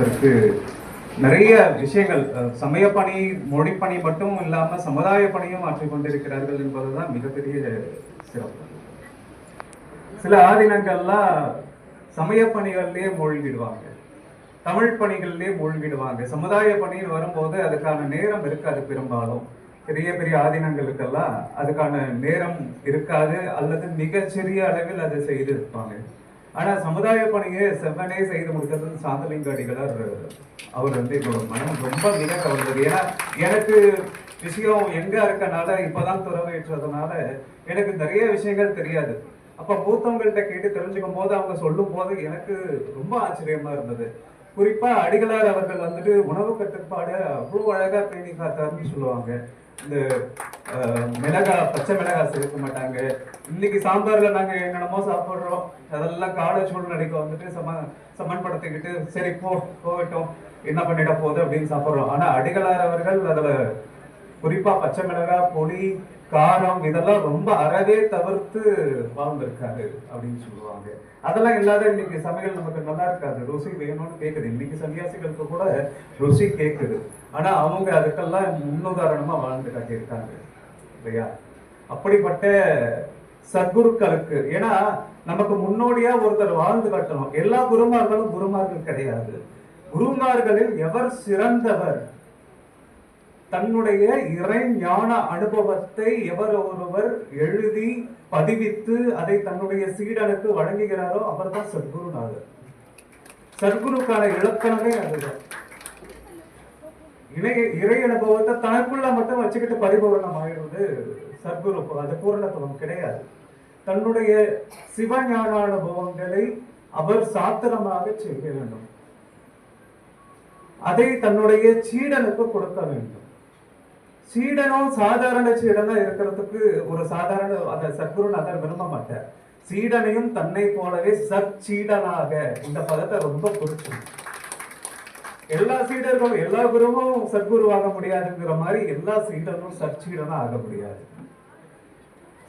அதற்கு நிறைய விஷயங்கள் சமயப்பணி மொழிப்பணி மட்டும் இல்லாம சமுதாய பணியும் ஆற்றிக் கொண்டிருக்கிறார்கள் என்பதுதான் மிகப்பெரிய சிறப்பு. சில ஆதீனங்கள்லாம் சமய பணிகள்லயே மூழ்கிடுவாங்க. தமிழ் பணிகள்லயே மூழ்கிடுவாங்க. சமுதாய பணின்னு வரும்போது அதுக்கான நேரம் இருக்காது பெரும்பாலும். பெரிய பெரிய ஆதீனங்களுக்கெல்லாம் அதுக்கான நேரம் இருக்காது அல்லது மிகச்சிறிய அளவில் அதை செய்து ஆனால் சமுதாய பணியை செவ்வனே செய்து முடிக்கிறது சாந்தலிங்க அடிகளார் அவர் வந்து என்னோட மனம் ரொம்ப மிக கவர்ந்தது. ஏன்னா எனக்கு விஷயம் எங்கே இருக்கனால இப்போதான் துறவேற்றதுனால எனக்கு நிறைய விஷயங்கள் தெரியாது. அப்போ மூத்தவங்கள்ட்ட கேட்டு தெரிஞ்சுக்கும் போது அவங்க சொல்லும் போது எனக்கு ரொம்ப ஆச்சரியமா இருந்தது. குறிப்பாக அடிகளார் அவர்கள் வந்துட்டு உணவு கட்டுப்பாடு அவ்வளோ அழகாக பேணி காத்தாருன்னு சொல்லுவாங்க. இந்த மிளகாய் பச்சை மிளகாய் சேர்க்க மாட்டாங்க. இன்னைக்கு சாம்பார்ல நாங்க என்னென்னமோ சாப்பிடுறோம். அதெல்லாம் காடை சூழ்நிலைக்கு வந்துட்டு சம சமன்படுத்திக்கிட்டு சரி போ போகட்டும். என்ன பண்ணிட போகுது அப்படின்னு சாப்பிடுறோம். ஆனா அடிகளார் அவர்கள் அதுல குறிப்பா பச்சை மிளகாய் பொடி காரம் இதெல்லாம் ரொம்ப அறவே தவிர்த்து வாழ்ந்திருக்காரு அப்படின்னு சொல்லுவாங்க. அதெல்லாம் இல்லாத இன்னைக்கு சமையல் நமக்கு நல்லா இருக்காது. ருசி வேணும்னு கேட்குது இன்னைக்கு சன்னியாசிகளுக்கு கூட ருசி கேட்குது ஆனா அவங்க அதுக்கெல்லாம் முன்னுதாரணமா வாழ்ந்து காட்டியிருக்காங்க இல்லையா? அப்படிப்பட்ட சத்குருக்களுக்கு ஏன்னா நமக்கு முன்னோடியா ஒருத்தர் வாழ்ந்து காட்டணும். எல்லா குருமார்களும் குருமார்கள் கிடையாது. குருமார்களில் எவர் சிறந்தவர்? தன்னுடைய இறை ஞான அனுபவத்தை எவர் ஒருவர் எழுதி பதிவித்து அதை தன்னுடைய சீடனுக்கு வழங்குகிறாரோ அவர்தான் சத்குருநாதர். சத்குருக்கான இலக்கணமே அதுதான். இணை இறை அனுபவத்தை தனக்குள்ள மட்டும் வச்சுக்கிட்டு பரிபூரணம் ஆயிடுவது சத்குரு அது பூரணத்துவம் கிடையாது. தன்னுடைய சிவஞான அனுபவங்களை அவர் சாத்திரமாக செய்ய வேண்டும். அதை தன்னுடைய சீடனுக்கு கொடுக்க வேண்டும். சீடனும் சாதாரண சீடனா இருக்கிறதுக்கு ஒரு சாதாரண அந்த சத்குருநாதர் விரும்ப மாட்டார். சீடனையும் தன்னை போலவே சச்சீடனாக இந்த பதத்தை ரொம்ப பிடிச்சிருக்கும் எல்லா சீடர்களும் எல்லா குருவும் சத்குருவாக முடியாதுங்கிற மாதிரி எல்லா சீடனும் சச்சீடனும் ஆக முடியாது.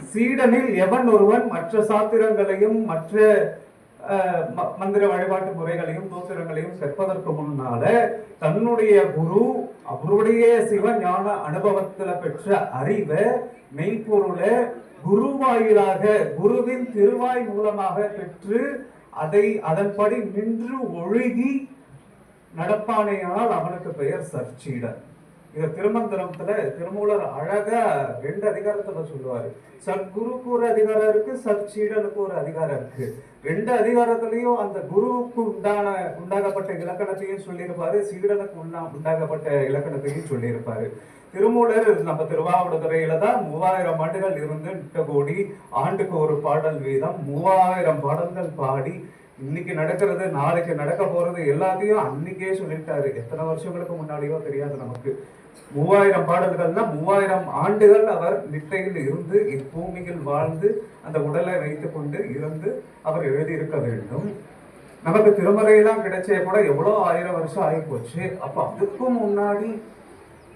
சீடனில் எவன் ஒருவன் மற்ற சாத்திரங்களையும் மற்ற அஹ், ம- மந்திர வழிபாட்டு முறைகளையும் சூத்திரங்களையும் செற்பதற்கு முன்னால தன்னுடைய குரு அவருடைய சிவஞான அனுபவத்துல பெற்ற அறிவை மெய்ப்பொருளை குரு வாயிலாக குருவின் திருவாய் மூலமாக பெற்று அதை அதன்படி நின்று ஒழுகி நடப்பானேயானால் அவனுக்கு பெயர் சர்ச்சீடன். இந்த திருமந்திரத்துல திருமூலர் அழகா ரெண்டு அதிகாரத்துல சொல்லுவாரு. சத்குருக்கு ஒரு அதிகாரம் இருக்கு சச்சீடனுக்கு ஒரு அதிகாரம் இருக்கு. ரெண்டு அதிகாரத்திலையும் அந்த குருவுக்கு உண்டான உண்டாகப்பட்ட இலக்கணத்தையும் சொல்லியிருப்பாரு சீடனுக்கு உண்டா உண்டாகப்பட்ட இலக்கணத்தையும் சொல்லியிருப்பாரு. திருமூலர் நம்ம திருவாவூடுதுறையில தான் மூவாயிரம் ஆண்டுகள் இருந்து நிட்ட கோடி ஆண்டுக்கு ஒரு பாடல் வீதம் மூவாயிரம் பாடல்கள் பாடி இன்னைக்கு நடக்கிறது நாளைக்கு நடக்க போறது எல்லாத்தையும் அன்னைக்கே சொல்லிட்டாரு. எத்தனை வருஷங்களுக்கு முன்னாடியோ தெரியாது நமக்கு. மூவாயிரம் பாடல்கள்னா மூவாயிரம் ஆண்டுகள் அவர் நித்தையில் இருந்து இப்பூமியில் வாழ்ந்து அந்த உடலை வைத்து கொண்டு இருந்து அவர் எழுதியிருக்க வேண்டும். நமக்கு திருமறையெல்லாம் கிடைச்சே கூட எவ்வளோ ஆயிரம் வருஷம் ஆகி போச்சு அப்போ அதுக்கும் முன்னாடி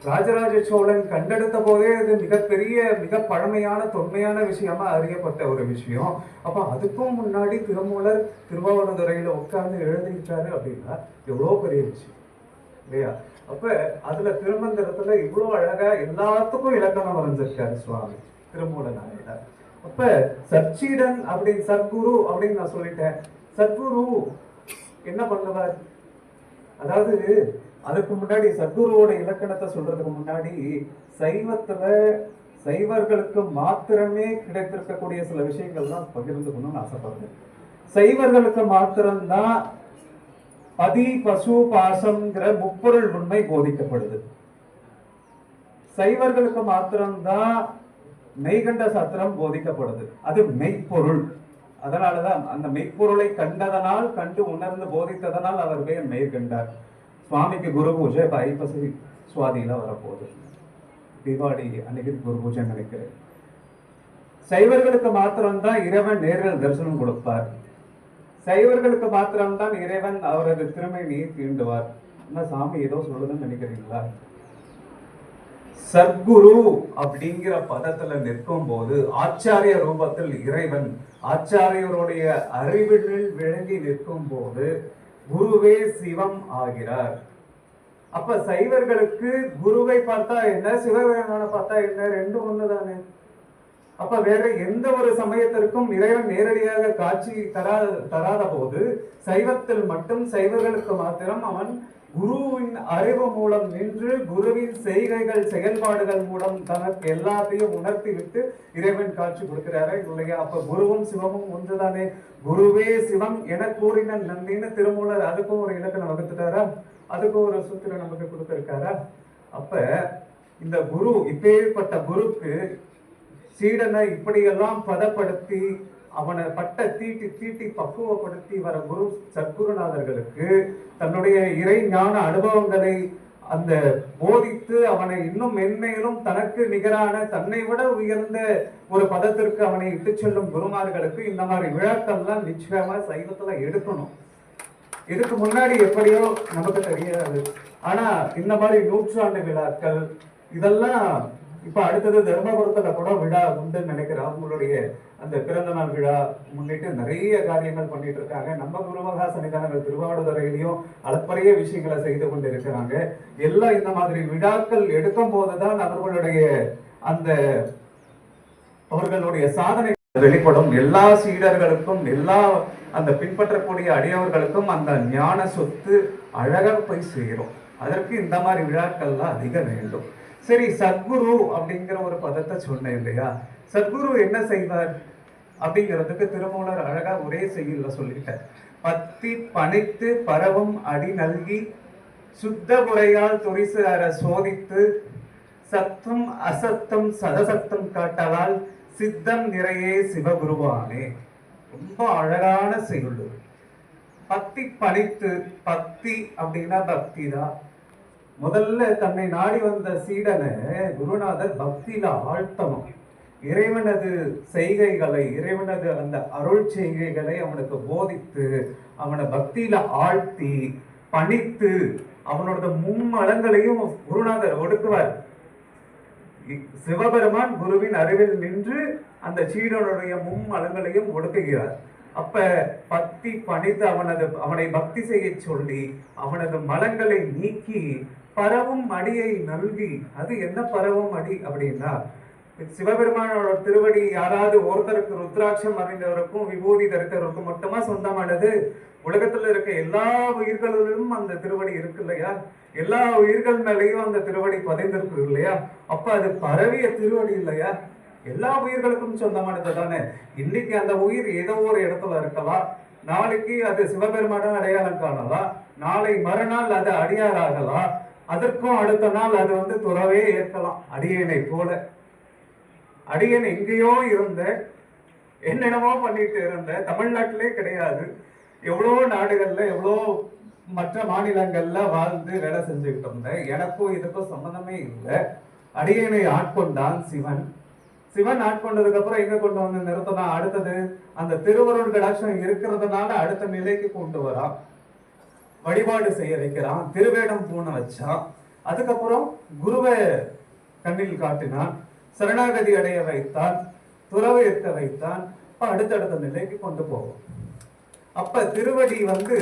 ராஜராஜ சோழன் கண்டெடுத்த போதே இது மிகப்பெரிய மிக பழமையான தொன்மையான விஷயமா அறியப்பட்ட ஒரு விஷயம். அப்ப அதுக்கும் முன்னாடி திருமூலர் திருவாவூர்துறையில உட்கார்ந்து எழுதிக்கிட்டாரு அப்படின்னா எவ்வளோ பெரிய விஷயம் இல்லையா? அப்ப அதுல திருமந்திரத்துல இவ்வளோ அழகா எல்லாத்துக்கும் இலக்கணம் வரைஞ்சிருக்காரு சுவாமி திருமூல நாயனார் அப்ப சச்சீடன் அப்படி சத்குரு அப்படின்னு நான் சொல்லிட்டேன். சத்குரு என்ன பண்ணுவார்? அதாவது அதுக்கு முன்னாடி சத்குருவோட இலக்கணத்தை சொல்றதுக்கு முன்னாடி சைவத்துல சைவர்களுக்கு மாத்திரமே கிடைத்திருக்கக்கூடிய சில விஷயங்கள் தான் பகிர்ந்துக்கணும்னு ஆசைப்படுறேன். சைவர்களுக்கு மாத்திரம்தான் பதி பசு பாசம்ங்கிற முப்பொருள் உண்மை போதிக்கப்படுது. சைவர்களுக்கு மாத்திரம்தான் மெய்கண்ட சாத்திரம் போதிக்கப்படுது. அது மெய்ப்பொருள். அதனாலதான் அந்த மெய்ப்பொருளை கண்டதனால் கண்டு உணர்ந்து போதித்ததனால் அவர் பெயர் மெய்கண்டார். சுவாமிக்கு குரு பூஜை இப்ப ஐப்பசி வரப்போகுது தீபாவளி அன்னைக்கு குரு பூஜை நினைக்கிறேன் சைவர்களுக்கு மாத்திரம்தான் இறைவன் நேரில் தரிசனம் கொடுப்பார் சைவர்களுக்கு மாத்திரம்தான் இறைவன் அவரது திருமணியை தீண்டுவார் என்ன சாமி ஏதோ சொல்லுதுன்னு நினைக்கிறீங்களா சத்குரு அப்படிங்கிற பதத்துல நிற்கும் போது ஆச்சாரிய ரூபத்தில் இறைவன் ஆச்சாரியருடைய அறிவினில் விளங்கி நிற்கும் போது குருவே சிவம் ஆகிறார். அப்ப சைவர்களுக்கு குருவை பார்த்தா என்ன? சிவபெருமான பார்த்தா என்ன? ரெண்டும் ஒண்ணுதானே? அப்ப வேற எந்த ஒரு சமயத்திற்கும் இறைவன் நேரடியாக காட்சி தரா தராத போது சைவத்தில் மட்டும் சைவர்களுக்கு மாத்திரம் அவன் குருவின் அறிவு மூலம் நின்று குருவின் செய்கைகள் செயல்பாடுகள் மூலம் தனக்கு எல்லாத்தையும் உணர்த்தி விட்டு இறைவன் காட்சி கொடுக்கிறாரு. இல்லையா? அப்ப குருவும் சிவமும் ஒன்றுதானே? குருவே சிவம் என கூறின நந்தின்னு திருமூலர் அதுக்கும் ஒரு இலக்கணம் வகுத்துட்டாரா? அதுக்கும் ஒரு சூத்திரம் நமக்கு கொடுத்திருக்காரா? அப்ப இந்த குரு இப்பேற்பட்ட குருக்கு சீடனை இப்படியெல்லாம் பதப்படுத்தி அவனை பட்ட தீட்டி தீட்டி பக்குவப்படுத்தி வர குரு சத்குருநாதர்களுக்கு தன்னுடைய இறை ஞான அனுபவங்களை அந்த போதித்து அவனை இன்னும் மென்மேலும் தனக்கு நிகரான தன்னை விட உயர்ந்த ஒரு பதத்திற்கு அவனை இட்டு செல்லும் குருமார்களுக்கு இந்த மாதிரி விழாக்கள்லாம் நிச்சயமா சைவத்துல எடுக்கணும். இதுக்கு முன்னாடி எப்படியோ நமக்கு தெரியாது. ஆனா இந்த மாதிரி நூற்றாண்டு விழாக்கள் இதெல்லாம் இப்ப அடுத்தது தர்மபுரத்துல கூட விழா உண்டுன்னு நினைக்கிறேன். அவங்களுடைய அந்த பிறந்த நாள் விழா முன்னிட்டு நிறைய காரியங்கள் பண்ணிட்டு இருக்காங்க. நம்ம குருமகா சன்னிதானங்கள் திருவாவடுதுறையிலையும் அளப்பரிய விஷயங்களை செய்து கொண்டு இருக்கிறாங்க எல்லாம் இந்த மாதிரி விழாக்கள் எடுக்கும் போதுதான் அவர்களுடைய அந்த அவர்களுடைய சாதனை வெளிப்படும். எல்லா சீடர்களுக்கும் எல்லா அந்த பின்பற்றக்கூடிய அடியவர்களுக்கும் அந்த ஞான சொத்து அழகா போய் சேரும். அதற்கு இந்த மாதிரி விழாக்கள்லாம் அதிகம் வேண்டும். சரி சத்குரு அப்படிங்கிற ஒரு பதத்தை சொன்னேன் இல்லையா? சத்குரு என்ன செய்வார்? அப்படிங்கிறதுக்கு திருமூலர் அழகா ஒரே செய்யுள்ள சொல்லிட்டார். பத்தி பணித்து பரவும் அடி நல்கி சுத்த முறையால் துரிசு அற சோதித்து சத்தம் அசத்தம் சதசத்தம் காட்டலால் சித்தம் நிறையே சிவகுருவானே. ரொம்ப அழகான செய்யுள் பக்தி பணித்து பக்தி அப்படின்னா பக்தி தான். முதல்ல தன்னை நாடி வந்த சீடனை குருநாதர் பக்தியில ஆழ்த்தணும் இறைவனது செய்கைகளை இறைவனது அந்த அருள் செய்கைகளை அவனுக்கு போதித்து அவனை பக்தியில ஆழ்த்தி பணித்து அவனோட மும்மலங்களையும் குருநாதர் ஒடுக்குவார். சிவபெருமான் குருவின் அறிவில் நின்று அந்த சீடனுடைய மும்மலங்களையும் ஒடுக்குகிறார். அப்ப பக்தி பணித்து அவனது அவனை பக்தி செய்ய சொல்லி அவனது மலங்களை நீக்கி பரவும் அடியை நல்கி அது என்ன பரவும் அடி அப்படின்னா சிவபெருமானோட திருவடி யாராவது ஒருத்தருக்கு ருத்ராட்சம் அறிந்தவருக்கும் விபூதி தரித்தவருக்கும் மட்டுமா சொந்தமானது? உலகத்துல இருக்க எல்லா உயிர்களிலும் அந்த திருவடி இருக்கு இல்லையா? எல்லா உயிர்கள் மேலேயும் அந்த திருவடி பதிந்திருக்கு இல்லையா? அப்ப அது பரவிய திருவடி இல்லையா? எல்லா உயிர்களுக்கும் சொந்தமானது தானே இன்னைக்கு அந்த உயிர் ஏதோ ஒரு இடத்துல இருக்கலாம். நாளைக்கு அது சிவபெருமான அடையாளம் காணலாம். நாளை மறுநாள் அது அடியாராகலாம். அதற்கும் அடுத்த நாள் அது வந்து துறவே ஏற்கலாம் அடியனை போல. அடியன் எங்கேயோ இருந்த என்னென்னமோ பண்ணிட்டு இருந்த தமிழ்நாட்டிலே கிடையாது. எவ்வளோ நாடுகள்ல எவ்வளோ மற்ற மாநிலங்கள்ல வாழ்ந்து வேலை செஞ்சுக்கிட்டு இருந்தேன். எனக்கும் இதுக்கும் சம்மந்தமே இல்லை. அடியனை ஆட்கொண்டான் சிவன். சிவன் ஆட்கொண்டதுக்கு அப்புறம் எங்க கொண்டு வந்து நிறுத்தினா? அடுத்தது அந்த திருவருள் கடாட்சம் இருக்கிறதுனால அடுத்த நிலைக்கு கொண்டு வரான். வழிபாடு செய்ய வைக்கிறான். திருவேடம் பூண வச்சான். அதுக்கப்புறம் குருவை கண்ணில் காட்டினான். சரணாகதி அடைய வைத்தான். துறவு இருக்க வைத்தான். அப்ப அடுத்தடுத்த நிலைக்கு கொண்டு போவோம் அப்ப திருவடி வந்து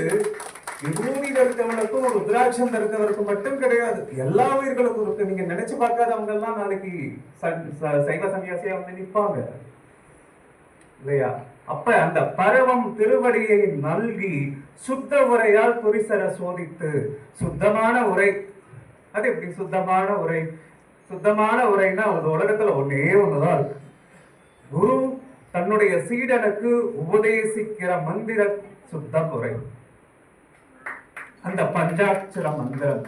விபூதி தரித்தவனுக்கும் ருத்ராட்சம் தரித்தவருக்கும் மட்டும் கிடையாது. எல்லா உயிர்களுக்கும் இருக்கு. நீங்க நினைச்சு பார்க்காதவங்க எல்லாம் நாளைக்கு ச- ச- சைவ சன்னியாசியா வந்து நிற்பாங்க இல்லையா? அப்ப அந்த பரவம் திருவடியை நல்கி சுத்த உரையால் புரிசர சோதித்து சுத்தமான உரை. அது எப்படி? சுத்தமான உரை. சுத்தமான உரைன்னா ஒரு உலகத்துல ஒன்னே ஒண்ணுதான் இருக்கு. குரு தன்னுடைய சீடனுக்கு உபதேசிக்கிற மந்திர சுத்த உரை. அந்த பஞ்சாட்சர மந்திரம்.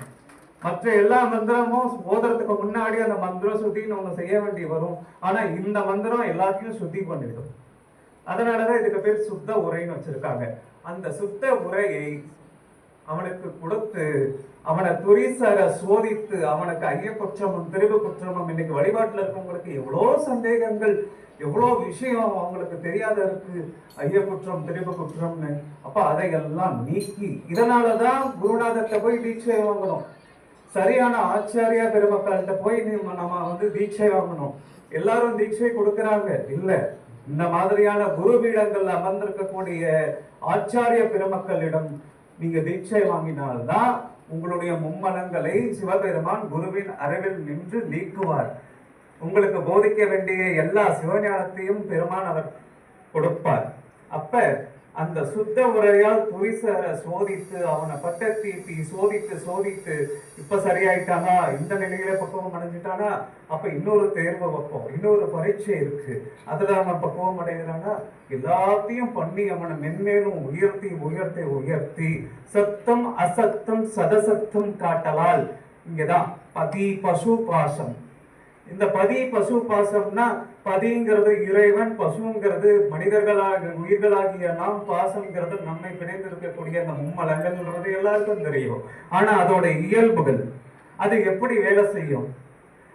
மற்ற எல்லா மந்திரமும் ஓதுறதுக்கு முன்னாடி அந்த மந்திரம் சுத்தின்னு ஒன்று செய்ய வேண்டி வரும். ஆனால் இந்த மந்திரம் எல்லாத்தையும் சுத்தி பண்ணிடும். அதனாலதான் இதுக்கு பேர் சுத்த உரைன்னு வச்சிருக்காங்க. அந்த சுத்த உரையை அவனுக்கு கொடுத்து அவனை துரிசர சோதித்து அவனுக்கு ஐய குற்றமும் திருவு குற்றமும் இன்னைக்கு வழிபாட்டில் இருக்கவங்களுக்கு எவ்வளோ சந்தேகங்கள். எவ்வளோ விஷயம் அவங்களுக்கு தெரியாத இருக்கு ஐய குற்றம் தெரிவு குற்றம்னு. அப்போ அதையெல்லாம் நீக்கி இதனால தான் குருநாதத்தை போய் தீட்சை வாங்கணும். சரியான ஆச்சாரியா பெருமக்கள்கிட்ட போய் நம்ம வந்து தீட்சை வாங்கணும். எல்லாரும் தீட்சை கொடுக்குறாங்க. இல்லை இந்த மாதிரியான குருபீடங்கள் அமர்ந்திருக்கக்கூடிய ஆச்சாரிய பெருமக்களிடம் நீங்க தீட்சை வாங்கினால்தான் உங்களுடைய மும்மலங்களை சிவபெருமான் குருவின் அறிவில் நின்று நீக்குவார். உங்களுக்கு போதிக்க வேண்டிய எல்லா சிவஞானத்தையும் பெருமான் அவர் கொடுப்பார். அப்ப அந்த சுத்த உரையால் புரிசர சோதித்து அவனை பட்ட தீட்டி சோதித்து சோதித்து இப்ப சரியாயிட்டானா? இந்த நிலையில பக்குவம் அடைஞ்சிட்டானா? அப்ப இன்னொரு தேர்வு வைப்போம். இன்னொரு பரீட்சை இருக்கு. அதுல அவன் பக்குவம் அடைகிறானா? எல்லாத்தையும் பண்ணி அவனை மென்மேலும் உயர்த்தி உயர்த்தி உயர்த்தி சத்தம் அசத்தம் சதசத்தம் காட்டலால். இங்கதான் பதி பசு பாசம். இந்த பதி பசு பாசம்னா பதிங்கிறது இறைவன் பசுங்கிறது மனிதர்களாக உயிர்களாகிய நாம் பாசம்ங்கிறது நம்மை பிணைந்திருக்கக்கூடிய அந்த மும்மலங்கள்ன்றது எல்லாருக்கும் தெரியும். ஆனா அதோட இயல்புகள் அது எப்படி வேலை செய்யும்?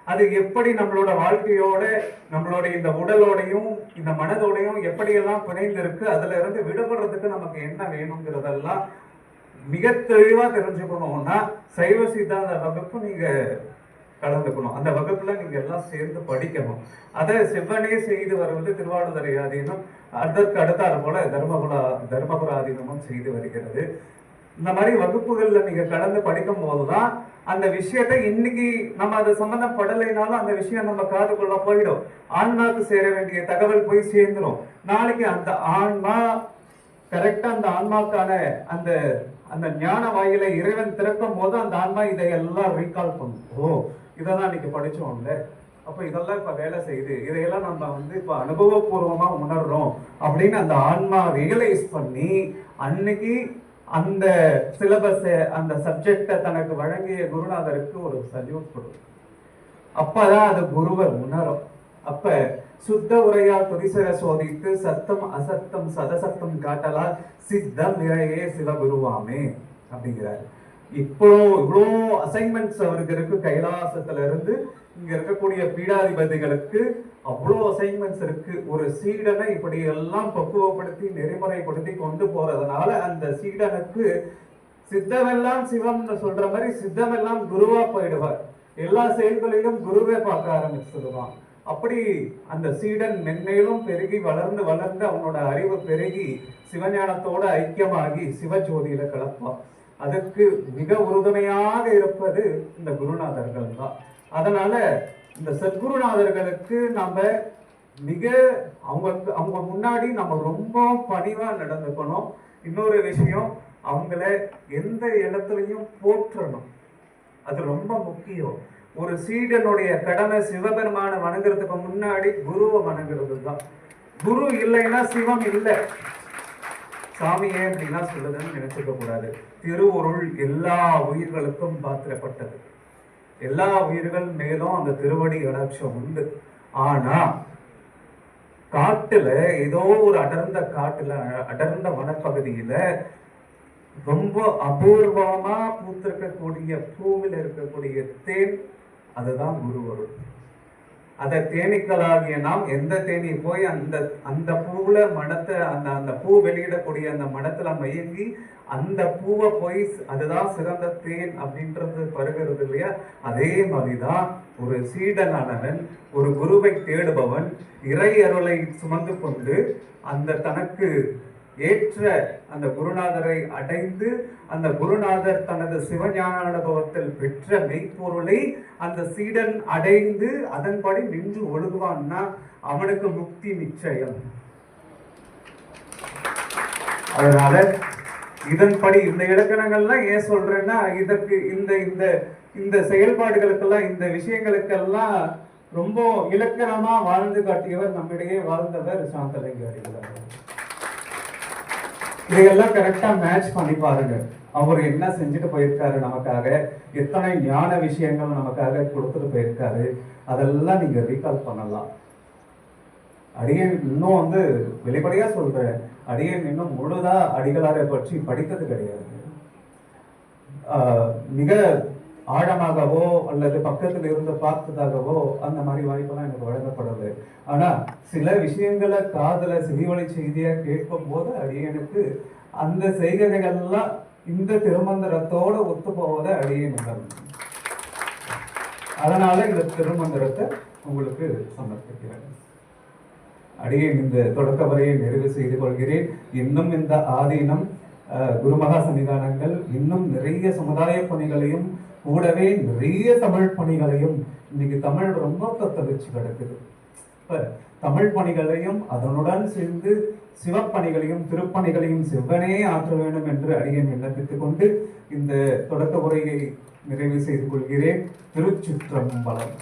அது எப்படி நம்மளோட வாழ்க்கையோட நம்மளோட இந்த உடலோடையும் இந்த மனதோடையும் எப்படியெல்லாம் பிணைந்திருக்கு அதுல இருந்து விடுபடுறதுக்கு நமக்கு என்ன வேணுங்கிறதெல்லாம் மிக தெளிவா தெரிஞ்சுக்கணும்னா சைவ சித்தாந்த வகுப்பு நீங்க கலந்துக்கணும். அந்த வகுப்புல நீங்க எல்லாம் சேர்ந்து படிக்கணும். அதை செவ்வனே செய்து வருவது திருவாடுதுறை ஆதீனம். அதற்கு அடுத்தாறு போல தர்மபுர தர்மபுர ஆதீனமும் செய்து வருகிறது. இந்த மாதிரி வகுப்புகள்ல நீங்க கலந்து படிக்கும் போதுதான் அந்த விஷயத்தை இன்னைக்கு நம்ம அது சம்பந்தப்படலைனாலும் அந்த விஷயம் நம்ம காதுக்குள்ள போயிடும். ஆன்மாக்கு சேர வேண்டிய தகவல் போய் சேர்ந்துரும். நாளைக்கு அந்த ஆன்மா கரெக்டா அந்த ஆன்மாக்கான அந்த அந்த ஞான வாயிலை இறைவன் திறக்கும் போது அந்த ஆன்மா இதையெல்லாம் ரீகால் பண்ணும். ஓ இதெல்லாம் அன்றைக்கி படித்தோம்ல அப்போ இதெல்லாம் இப்போ வேலை செய்யுது. இதையெல்லாம் நம்ம வந்து இப்போ அனுபவபூர்வமாக உணர்றோம் அப்படின்னு அந்த ஆன்மா ரியலைஸ் பண்ணி அன்னைக்கு அந்த சிலபஸை அந்த சப்ஜெக்டை தனக்கு வழங்கிய குருநாதருக்கு ஒரு சல்யூட் கொடுக்கும். அப்பதான் அது குருவை உணரும். அப்போ சுத்த உரையால் துரிசர சோதித்து சத்தம் அசத்தம் சதசத்தம் காட்டலால் சித்தம் நிறையே சிவகுருவாமே அப்படிங்கிறாரு. இப்போ இவ்வளோ அசைன்மெண்ட்ஸ் அவருக்கு இருக்கு. கைலாசத்துல இருந்து இங்க இருக்கக்கூடிய பீடாதிபதிகளுக்கு அவ்வளோ அசைன்மெண்ட்ஸ் இருக்கு. ஒரு சீடனை இப்படி எல்லாம் பக்குவப்படுத்தி நெறிமுறைப்படுத்தி கொண்டு போறதுனால அந்த சீடனுக்கு சித்தமெல்லாம் சிவம்னு சொல்ற மாதிரி சித்தமெல்லாம் குருவா போயிடுவார். எல்லா செயல்களிலும் குருவே பார்க்க ஆரம்பிச்சிடுவான் அப்படி அந்த சீடன் மென்மேலும் பெருகி வளர்ந்து வளர்ந்து அவனோட அறிவு பெருகி சிவஞானத்தோட ஐக்கியமாகி சிவஜோதியில கலப்பான் அதற்கு மிக உறுதுணையாக இருப்பது இந்த குருநாதர்கள் தான் அதனால இந்த சத்குருநாதர்களுக்கு நம்ம மிக அவங்க அவங்க முன்னாடி நம்ம ரொம்ப பணிவா நடந்துக்கணும். இன்னொரு விஷயம் அவங்கள எந்த இடத்துலையும் போற்றணும். அது ரொம்ப முக்கியம். ஒரு சீடனுடைய கடமை சிவபெருமான வணங்குறதுக்கு முன்னாடி குருவை வணங்குறது தான் குரு இல்லைன்னா சிவம் இல்லை. சாமி ஏன் அப்படின்னா சொல்லுதுன்னு நினைச்சுக்க கூடாது. திருவுருள் எல்லா உயிர்களுக்கும் பாத்திரப்பட்டது. எல்லா உயிர்கள் மேலும் அந்த திருவடி கடாட்சம் உண்டு. ஆனா காட்டுல ஏதோ ஒரு அடர்ந்த காட்டுல அடர்ந்த வனப்பகுதியில ரொம்ப அபூர்வமா பூத்திருக்கக்கூடிய பூவில் இருக்கக்கூடிய தேன் அதுதான் குருவருள் அதை தேனீக்களாகிய நாம் எந்த தேனி போய் அந்த அந்த பூவுல மனத்தை அந்த அந்த பூ வெளியிடக்கூடிய அந்த மனத்துல மயங்கி அந்த பூவை போய் அதுதான் சிறந்த தேன் அப்படின்றது பருகிறது இல்லையா? அதே மாதிரிதான் ஒரு சீடனானவன் ஒரு குருவை தேடுபவன் இறை அருளை சுமந்து கொண்டு அந்த தனக்கு ஏற்ற அந்த குருநாதரை அடைந்து அந்த குருநாதர் தனது சிவஞான அனுபவத்தில் பெற்ற மெய்ப்பொருளை அந்த சீடன் அடைந்து அதன்படி நின்று ஒழுகுவான்னா அவனுக்கு முக்தி நிச்சயம். அதனால இதன்படி இந்த இலக்கணங்கள்லாம் ஏன் சொல்றேன்னா இதற்கு இந்த இந்த இந்த செயல்பாடுகளுக்கெல்லாம் இந்த விஷயங்களுக்கெல்லாம் ரொம்ப இலக்கணமா வாழ்ந்து காட்டியவர் நம்மிடையே வாழ்ந்தவர் சாந்தலிங்க அடிகளார் இதையெல்லாம் கரெக்டாக மேட்ச் பண்ணி பாருங்க. அவர் என்ன செஞ்சுட்டு போயிருக்காரு நமக்காக? எத்தனை ஞான விஷயங்கள் நமக்காக கொடுத்துட்டு போயிருக்காரு? அதெல்லாம் நீங்கள் ரீகால் பண்ணலாம். அடியேன் இன்னும் வந்து வெளிப்படையா சொல்றேன். அடியேன் இன்னும் முழுதா அடிகளாரை பற்றி படித்தது கிடையாது. மிக ஆழமாகவோ அல்லது பக்கத்துல இருந்து பார்த்ததாகவோ அந்த மாதிரி வாய்ப்பெல்லாம் எனக்கு வழங்கப்படலை. ஆனா சில விஷயங்களை காதல செவிவழி செய்தியாக கேட்கும் போது அடியனுக்கு அந்த செய்கைகள்லாம் இந்த திருமந்திரத்தோட ஒத்து போவதை அடியேன் உணர்ந்தேன் அதனால இந்த திருமந்திரத்தை உங்களுக்கு சமர்ப்பிக்கிறேன். அடியேன் இந்த தொடக்க வரையை நிறைவு செய்து கொள்கிறேன். இன்னும் இந்த ஆதீனம் அஹ், குருமகா சன்னிதானங்கள் இன்னும் நிறைய சமுதாய பணிகளையும் கூடவே நிறைய தமிழ் பணிகளையும் இன்னைக்கு தமிழ் ரொம்ப தத்தளிச்சு கிடக்குது. இப்போ தமிழ் பணிகளையும் அதனுடன் சேர்ந்து சிவப்பணிகளையும் திருப்பணிகளையும் சிவனே ஆற்ற வேண்டும் என்று அடியன் விண்ணப்பித்துக் கொண்டு இந்த தொடக்க உரையை நிறைவு செய்து கொள்கிறேன். திருச்சிற்றம்பலம்.